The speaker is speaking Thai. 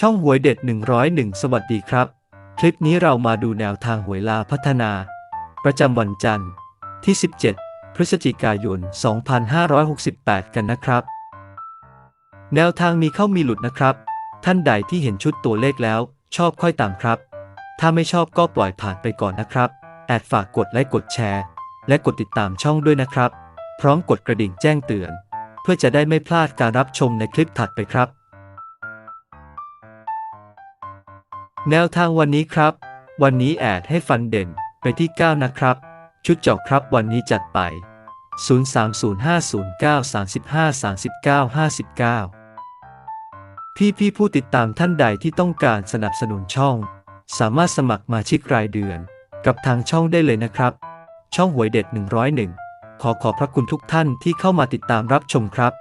ช่องหวยเด็ด 101 สวัสดีครับ คลิปนี้เรามาดูแนวทางหวยลาพัฒนา ประจำวันจันทร์ที่ 17 พฤศจิกายน 2568 กันนะครับ แนวทางมีเข้ามีหลุดนะครับ ท่านใดที่เห็นชุดตัวเลขแล้ว ชอบค่อยตามครับ ถ้าไม่ชอบก็ปล่อยผ่านไปก่อนนะครับ แอดฝากกดไลค์กดแชร์ และกดติดตามช่องด้วยนะครับ พร้อมกดกระดิ่งแจ้งเตือน เพื่อจะได้ไม่พลาดการรับชมในคลิปถัดไปครับ แนวทางวันนี้ครับ วันนี้แอดให้ฟันเด่นไปที่ 9 นะครับ ชุดเจาะครับวันนี้จัดไป 030509353959 พี่พี่ผู้ติดตามท่านใดที่ต้องการสนับสนุนช่อง สามารถสมัครมาชิกรายเดือน กับทางช่องได้เลยนะครับ ช่องหวยเด็ด 101 ขอขอบพระคุณทุกท่านที่เข้ามาติดตามรับชมครับ